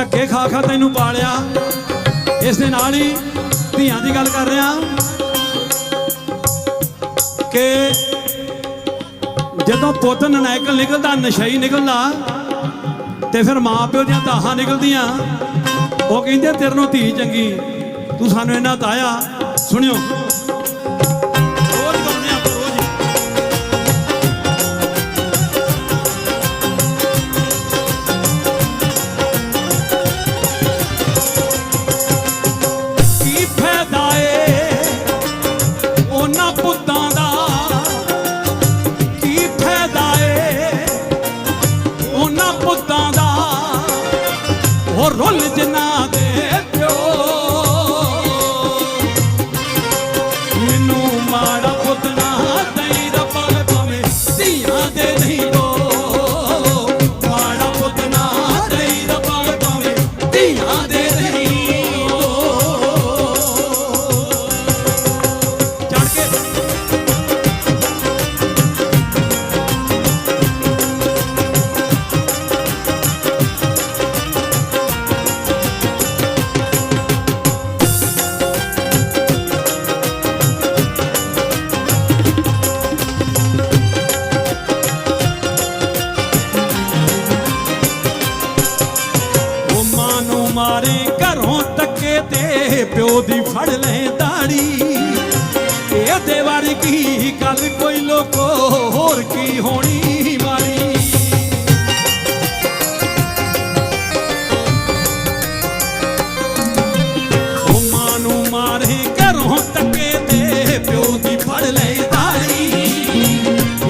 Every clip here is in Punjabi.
ਧੱਕੇ ਖਾ ਖਾ ਤੈਨੂੰ ਪਾਲਿਆ। ਇਸ ਦੇ ਨਾਲ ਹੀ ਧੀਆਂ ਦੀ ਗੱਲ ਕਰ ਰਿਹਾ। ਕਿ ਜਦੋਂ ਪੁੱਤ ਨਨਾਇਕਲ ਨਿਕਲਦਾ, ਨਸ਼ਈ ਨਿਕਲਦਾ, ਤੇ ਫਿਰ ਮਾਂ ਪਿਓ ਦੀਆਂ ਦਾਹਾਂ ਨਿਕਲਦੀਆਂ। ਉਹ ਕਹਿੰਦੇ, ਤੇਰੇ ਨੂੰ ਧੀ ਚੰਗੀ। ਤੂੰ ਸਾਨੂੰ ਇਹਨਾਂ ਤਾਇਆ। ਸੁਣਿਓ ਮਾਰੇ ਘਰੋਂ ਤੱਕੇ ਤੇ ਪਿਓ ਦੀ ਫੜ ਲੈ ਦਾੜੀ। ਇਹਦੇ ਵਰਗੀ ਗੱਲ, ਕੋਈ ਲੋਕੋ ਹੋਰ ਕੀ ਹੋਣੀ ਮਾਰੀ ਉਹ ਮਾਂ ਨੂੰ ਮਾਰੇ ਘਰੋਂ ਤੱਕੇ ਤੇ ਪਿਓ ਦੀ ਫੜ ਲੈ ਦਾੜੀ।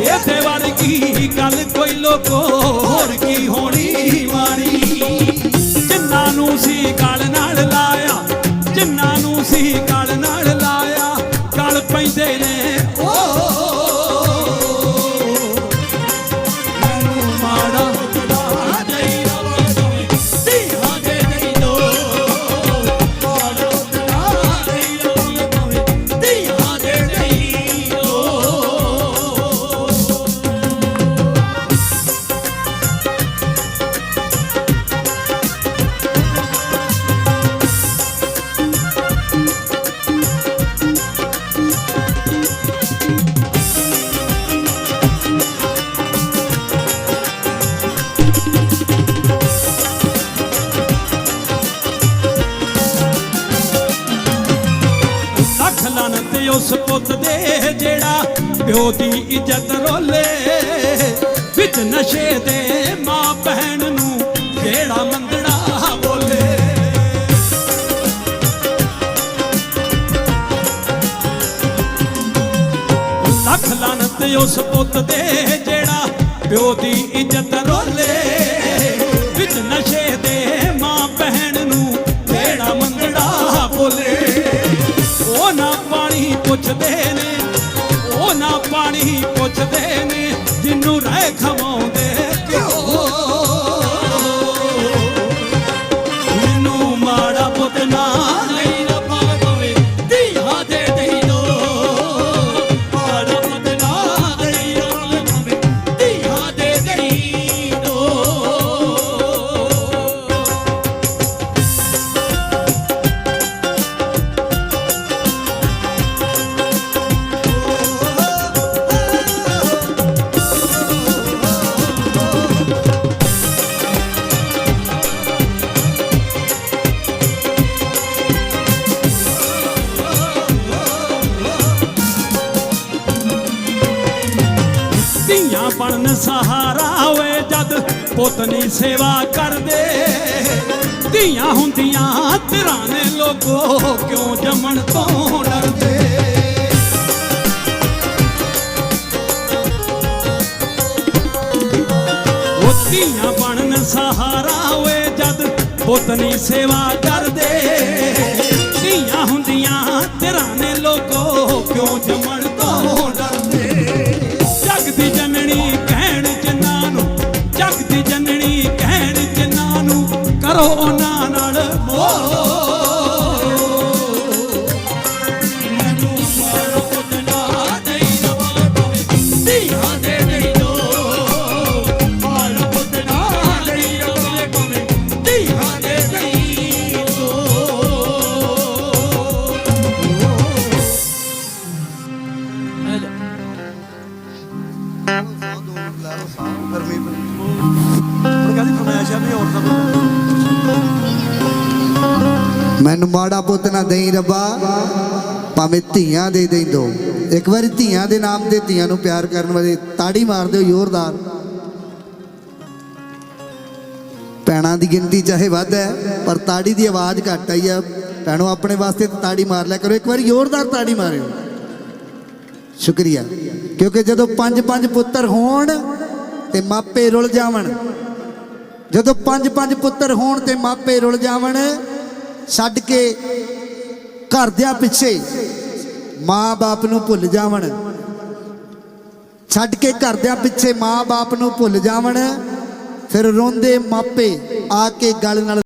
ਇਹਦੇ ਵਰਗੀ ਗੱਲ, ਕੋਈ ਲੋਕੋ ਹੋਰ ਕੀ ਜਿੰਨਾਂ ਲਾਨਤ ਉਸ ਪੁੱਤ ਦੇ ਜਿਹੜਾ ਪਿਓ ਦੀ ਇੱਜ਼ਤ ਰੋਲੇ। ਵਿੱਚ ਨਸ਼ੇ ਦੇ ਮਾਂ ਭੈਣ ਨੂੰ ਜਿਹੜਾ ਮੰਦੜਾ ਬੋਲੇ। ਲੱਖ ਲਾਨਤ ਉਸ ਪੁੱਤ ਦੇ ਜਿਹੜਾ ਪਿਓ ਦੀ ਇੱਜ਼ਤ ਰੋਲੇ। ਪੁੱਛਦੇ ਨੇ ਉਹ ਨਾ ਪਾਣੀ ਪੁੱਛਦੇ ਨੇ ਜਿੰਨੂੰ ਰਹਿ ਖਵਾਉਂਦੇ ਬਣਨ ਸਹਾਰਾ ਹੋਏ ਜਦ ਪੁੱਤ ਨਹੀਂ ਸੇਵਾ ਕਰਦੇ। ਧੀਆਂ ਹੁੰਦੀਆਂ ਤੇਰਾਂ ਨੇ ਲੋਗੋ ਕਿਉਂ ਜੰਮਣ ਤੋਂ ਡਰਦੇ? ਉਹ ਧੀਆਂ ਬਣਨ ਸਹਾਰਾ ਹੋਏ ਜਦ ਪੁੱਤ ਨਹੀਂ ਸੇਵਾ ਕਰਦੇ। ਧੀਆਂ ਹੁੰਦੀਆਂ ਤੇਰਾਂ ਨੇ ਲੋਗੋ ਕਿਉਂ ਜੰਮਣ ਮੈਨੂੰ ਮਾੜਾ ਪੁੱਤ ਨਾ ਦੇਈ ਰੱਬਾ, ਭਾਵੇਂ ਧੀਆਂ ਦੇ ਦੇਈ ਦੋ। ਇੱਕ ਵਾਰੀ ਧੀਆਂ ਦੇ ਨਾਮ ਤੇ ਧੀਆਂ ਨੂੰ ਪਿਆਰ ਕਰਨ ਵਾਲੇ ਤਾੜੀ ਮਾਰ ਦਿਓ ਜ਼ੋਰਦਾਰ। ਪੈਣਾ ਦੀ ਗਿਣਤੀ ਚਾਹੇ ਵੱਧ ਹੈ, ਪਰ ਤਾੜੀ ਦੀ ਆਵਾਜ਼ ਘੱਟ ਆਈ ਹੈ। ਭੈਣੋ, ਆਪਣੇ ਵਾਸਤੇ ਤਾੜੀ ਮਾਰ ਲਿਆ ਕਰੋ, ਇੱਕ ਵਾਰੀ ਜ਼ੋਰਦਾਰ ਤਾੜੀ ਮਾਰਿਓ। ਸ਼ੁਕਰੀਆ। ਕਿਉਂਕਿ ਜਦੋਂ ਪੰਜ ਪੰਜ ਪੁੱਤਰ ਹੋਣ ਤੇ ਮਾਪੇ ਰੁੱਲ ਜਾਵਣ, ਜਦੋਂ ਪੰਜ ਪੰਜ ਪੁੱਤਰ ਹੋਣ ਤੇ ਮਾਪੇ ਰੁੱਲ ਜਾਵਣ ਛੱਡ ਕੇ ਘਰਦਿਆਂ ਪਿੱਛੇ ਮਾਂ-ਬਾਪ ਨੂੰ ਭੁੱਲ ਜਾਵਣ। ਛੱਡ ਕੇ ਘਰਦਿਆਂ ਪਿੱਛੇ ਮਾਂ-ਬਾਪ ਨੂੰ ਭੁੱਲ ਜਾਵਣ। ਫਿਰ ਰੋਂਦੇ ਮਾਪੇ ਆ ਕੇ ਗੱਲ ਨਾਲ